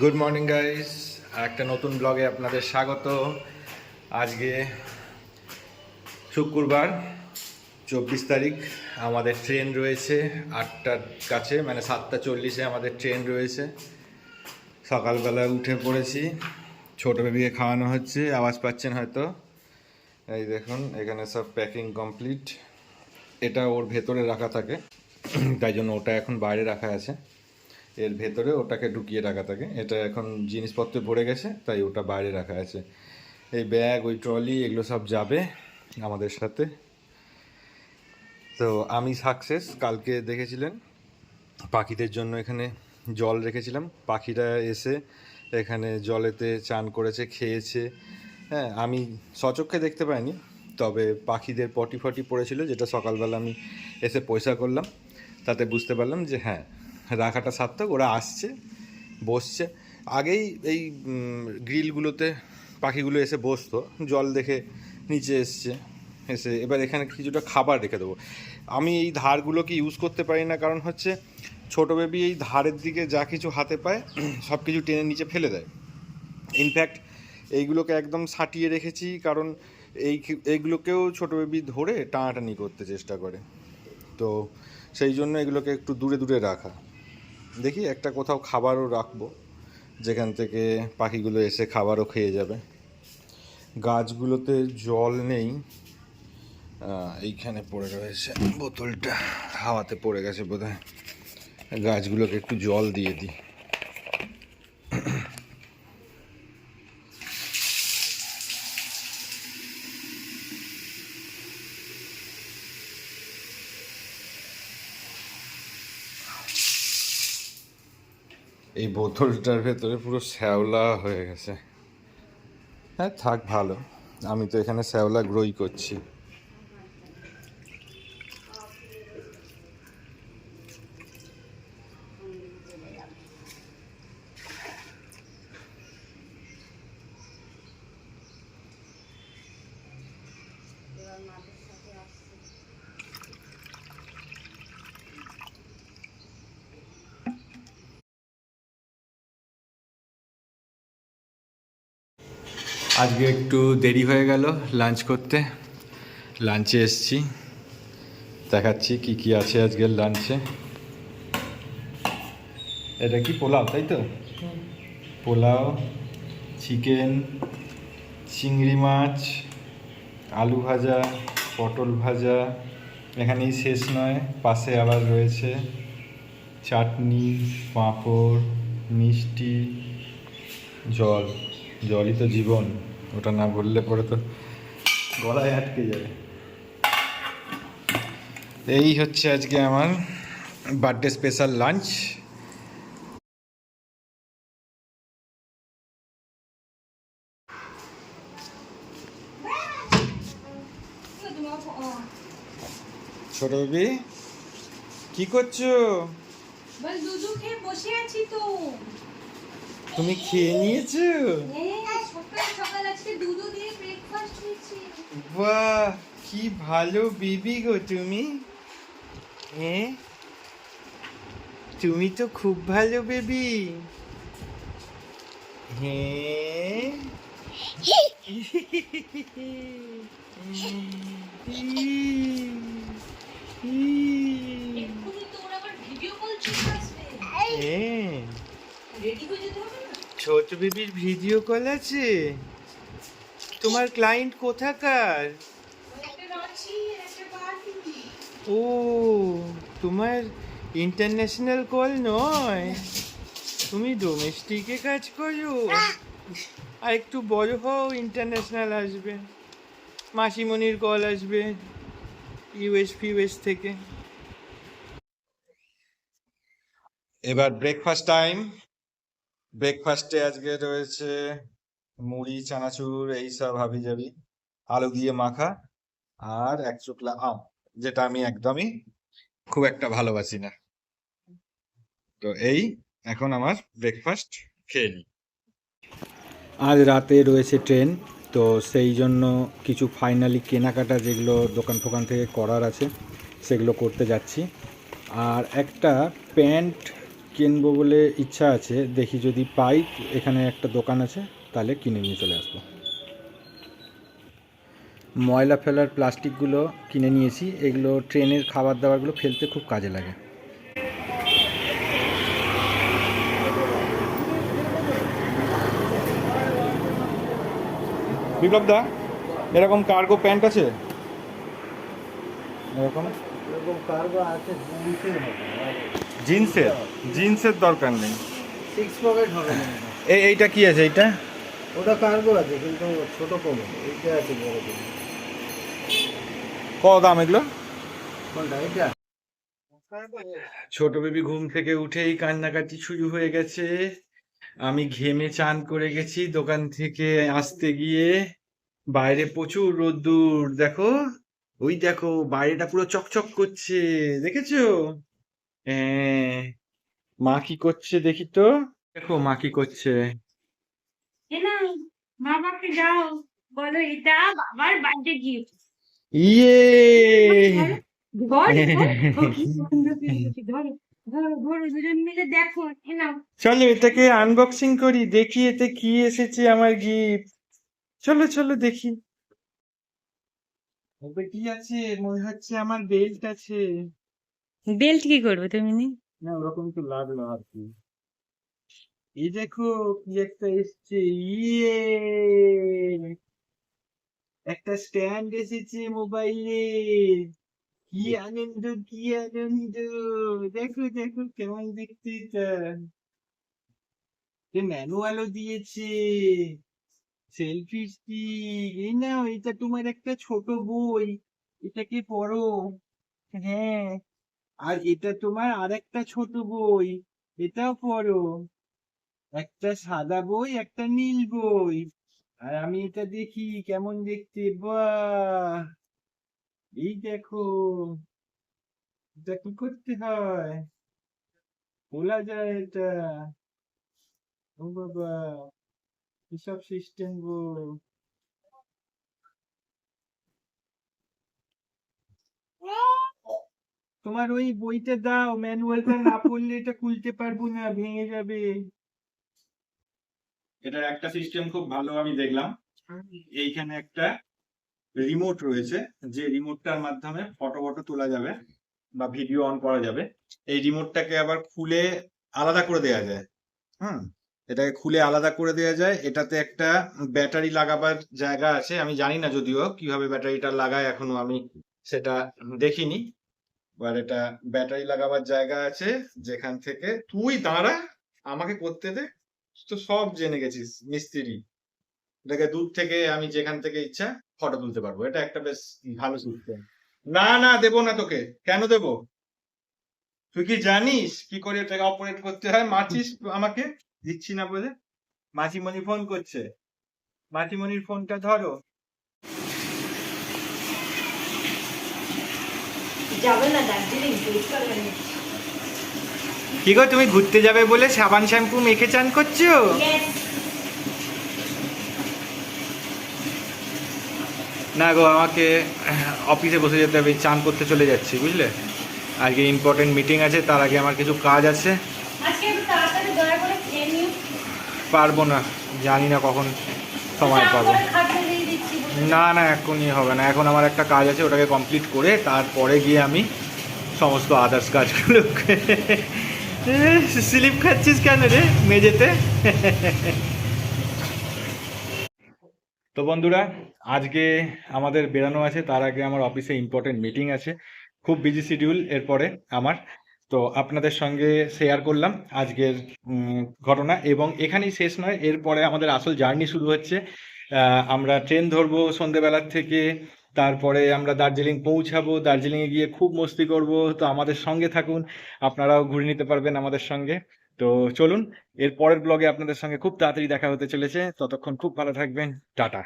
Good morning guys একটা নতুন ব্লগে আপনাদের স্বাগত। আজকে শুক্রবার, চব্বিশ তারিখ, আমাদের ট্রেন রয়েছে আটটার কাছে মানে সাতটা চল্লিশে আমাদের ট্রেন রয়েছে। সকালবেলা উঠে পড়েছি, ছোটো বেবিকে খাওয়ানো হচ্ছে, আওয়াজ পাচ্ছেন হয়তো। এই দেখুন, এখানে সব প্যাকিং কমপ্লিট এটা ওর ভেতরে রাখা থাকে, তাই জন্য ওটা এখন বাইরে রাখা আছে। এর ভেতরে ওটাকে ঢুকিয়ে রাখা থাকে। এটা এখন জিনিসপত্র ভরে গেছে, তাই ওটা বাইরে রাখা আছে। এই ব্যাগ, ওই ট্রলি, এগুলো সব যাবে আমাদের সাথে। তো আমি সাকসেস, কালকে দেখেছিলেন, পাখিদের জন্য এখানে জল রেখেছিলাম। পাখিরা এসে এখানে জলেতে চান করেছে, খেয়েছে। হ্যাঁ আমি সচক্ষে দেখতে পাইনি, তবে পাখিদের পটি ফটি পড়েছিল, যেটা সকালবেলা আমি এসে পয়সা করলাম। তাতে বুঝতে পারলাম যে হ্যাঁ রাখাটা সার্থক, ওরা আসছে, বসছে। আগেই এই গ্রিলগুলোতে পাখিগুলো এসে বসতো, জল দেখে নিচে এসছে, এসে এবার এখানে কিছুটা খাবার রেখে দেবো। আমি এই ধারগুলোকে ইউজ করতে পারি না, কারণ হচ্ছে ছোটো বেবি এই ধারের দিকে যা কিছু হাতে পায়, সব কিছু টেনে নিচে ফেলে দেয়। ইনফ্যাক্ট এইগুলোকে একদম সাটিয়ে রেখেছি, কারণ এই এইগুলোকেও ছোটো বেবি ধরে টানাটানি করতে চেষ্টা করে। তো সেই জন্য এগুলোকে একটু দূরে দূরে রাখা। দেখি একটা কোথাও খাবারও রাখব। যেখান থেকে পাখিগুলো এসে খাবারও খেয়ে যাবে। গাছগুলোতে জল নেই। এইখানে পড়ে রয়েছে বোতলটা। হাওয়াতে পড়ে গেছে বোধহয়। গাছগুলোকে একটু জল দিয়ে দিই। এই বোতলটার ভেতরে পুরো শ্যাওলা হয়ে গেছে। হ্যাঁ থাক, ভালো। আমি তো এখানে শ্যাওলা গ্রোই করছি। আজকে একটু দেরি হয়ে গেল লাঞ্চ করতে। লাঞ্চে এসছি। দেখাচ্ছি কি কি আছে আজকের লাঞ্চে এটা কি পোলাও, তাই তো? পোলাও চিকেন চিংড়ি মাছ, আলু ভাজা, পটল ভাজা। এখানেই শেষ নয়, পাশে আবার রয়েছে চাটনি, পাঁপড়, মিষ্টি, জল। জলই তো জীবন। ওটা না বললে পরে তো গলায় আটকে যাবে। এই হচ্ছে আজকে আমার বার্থডে স্পেশাল লাঞ্চ ছোট বেবি কি করছ? বল দুধু খেয়ে বসে আছি তো। তুমি খেয়ে নিয়েছো? হ্যাঁ বাহ কি ভালো বেবি গো তুমি। হ্যাঁ তুমি তো খুব ভালো বেবি হ্যাঁ ছোট বেবির ভিডিও কল আছে। তোমার ক্লায়েন্ট কোথাকার? ও, তোমার ইন্টারন্যাশনাল কল নয়? তুমি ডোমেস্টিকে কাজ করো? আর একটু বড় হও ইন্টারন্যাশনাল আসবে। মাসিমণির কল আসবে ইউএস ফিউএস থেকে। এবার ব্রেকফাস্ট টাইম ব্রেকফাস্টে আজকে রয়েছে মুড়ি, চানাচুর এইসব হাবি যাবি আলু দিয়ে মাখা আর এক চুকলা আম, যেটা আমি একদমই খুব একটা ভালোবাসি না। তো এই এখন আমার ব্রেকফাস্ট খেয়ে নিই। আজ রাতে রয়েছে ট্রেন তো সেই জন্য কিছু ফাইনালি কেনাকাটা যেগুলো দোকান ফোকান থেকে করার আছে, সেগুলো করতে যাচ্ছি। আর একটা প্যান্ট কিনবো বলে ইচ্ছা আছে, দেখি যদি পাই, এখানে একটা দোকান আছে, তাহলে কিনে নিয়ে চলে আসব। ময়লা ফেলার প্লাস্টিকগুলো কিনে নিয়েছি, এগুলো ট্রেনের খাবার দাবারগুলো ফেলতে খুব কাজে লাগে। বিপ্লব দা, এরকম কার্গো প্যান্ট আছে? এরকম? এরকম কার্গো আছে জিন্সের জিন্সের? জিন্সের দরকার নেই। সিক্স পকেট হবে না এই এইটা কি আছে এইটা? ওটা কার্গো আছে কিন্তু ছোট কম এইটা আছে বড় কত দাম এগুলো? কোনটা? এটা ছোট বেবি ঘুম থেকে উঠেই কান্নাকাটি শুরু হয়ে গেছে। আমি ঘেমে চান করে গেছি দোকান থেকে আসতে গিয়ে। বাইরে প্রচুর রোদ্দুর দেখো। ওই দেখো বাইরেটা পুরো চকচক করছে দেখেছ? হ্যাঁ। মা কি করছে দেখি তো? দেখো মা কি করছে। এ বাবাকে যাও বলো এটা বাবার বার্থডে গিফট ইয়ে! চলো এটাকে আনবক্সিং করি দেখি এতে কি এসেছে আমার গিফট চলো চলো দেখি। ওবে কি আছে? মনে হচ্ছে আমার বেল্ট আছে। বেল্ট কি করবে তুমি নি? না ওরকম তো লাগল আর কি। এই দেখো কি একটা এসছে। ইয়ে! একটা স্ট্যান্ড এসেছে মোবাইলে কি আনন্দ কি আনন্দ। দেখো দেখো কেমন দেখতে এটা। ম্যানুয়ালও দিয়েছে। সেলফি স্টিক এই নাও এটা তোমার একটা ছোট বই। এটাকে পড়ো? হ্যাঁ। আর এটা তোমার আরেকটা ছোট বই। এটাও পড়ো। একটা সাদা বই, একটা নীল বই। আর আমি এটা দেখি, কেমন দেখতে? বাহ! এই দেখো। এটা কি করতে হয়? খোলা যায় এটা। ও বাবা! কিসব সিস্টেম গো তোমার ওই বইটা দাও ম্যানুয়ালটা না পড়লে এটা খুলতে পারব না ভেঙে যাবে। এটার একটা সিস্টেম খুব ভালো আমি দেখলাম। এইখানে একটা রিমোট রয়েছে যে রিমোটটার মাধ্যমে ফটো ফটো তোলা যাবে বা ভিডিও অন করা যাবে। এই রিমোটটাকে আবার খুলে আলাদা করে দেওয়া যায়। হুম? এটাকে খুলে আলাদা করে দেওয়া যায়। এটাতে একটা ব্যাটারি লাগাবার জায়গা আছে। আমি জানি না যদিও কীভাবে ব্যাটারিটা লাগায়, এখনও আমি সেটা দেখিনি। এবার এটা ব্যাটারি লাগাবার জায়গা আছে যেখান থেকে তুই দাঁড়া, আমাকে করতে দে। তো সব জেনে গেছিস, মিস্ত্রি। এটাকে দূর থেকে আমি যেখান থেকে ইচ্ছা ফটো তুলতে পারব। এটা একটা বেশ ভালো সিস্টেম না না, দেবো না তোকে। কেন দেবো? তুই কি জানিস কি করে এটাকে অপারেট করতে হয়? মাছিস আমাকে? দিচ্ছি না বলে? মাসিমণি ফোন করছে। মাছিমণির ফোনটা ধরো। কি গো তুমি ঘুরতে যাবে বলে সাবান শ্যাম্পু মেখে চান করছ? না গো আমাকে অফিসে বসে যেতে হবে চান করতে চলে যাচ্ছি বুঝলে? আজকে ইম্পর্টেন্ট মিটিং আছে তার আগে আমার কিছু কাজ আছে আজকে একটু তাড়াতাড়ি দয়া করে খেয়ে নিও পারব না জানি না কখন সময় পাবো। দিচ্ছি বলে। না না এখনই হবে না এখন আমার একটা কাজ আছে ওটাকে কমপ্লিট করে তারপরে গিয়ে আমি সমস্ত আদার্স কাজগুলো স্লিপ খাচ্ছিস কেন রে মেঝেতে? তো বন্ধুরা আজকে আমাদের বেরানো আছে তার আগে আমার অফিসে ইম্পর্টেন্ট মিটিং আছে। খুব বিজি শিডিউল এরপরে আমার তো আপনাদের সঙ্গে শেয়ার করলাম আজকের ঘটনা এবং এখানেই শেষ নয়, এরপরে আমাদের আসল জার্নি শুরু হচ্ছে। আমরা ট্রেন ধরবো সন্ধেবেলার থেকে, তারপরে আমরা দার্জিলিং পৌঁছাবো দার্জিলিংয়ে গিয়ে খুব মস্তি করব, তো আমাদের সঙ্গে থাকুন, আপনারাও ঘুরে নিতে পারবেন আমাদের সঙ্গে। তো চলুন, এর পরের ব্লগে আপনাদের সঙ্গে খুব তাড়াতাড়ি দেখা হতে চলেছে, ততক্ষণ খুব ভালো থাকবেন, টাটা।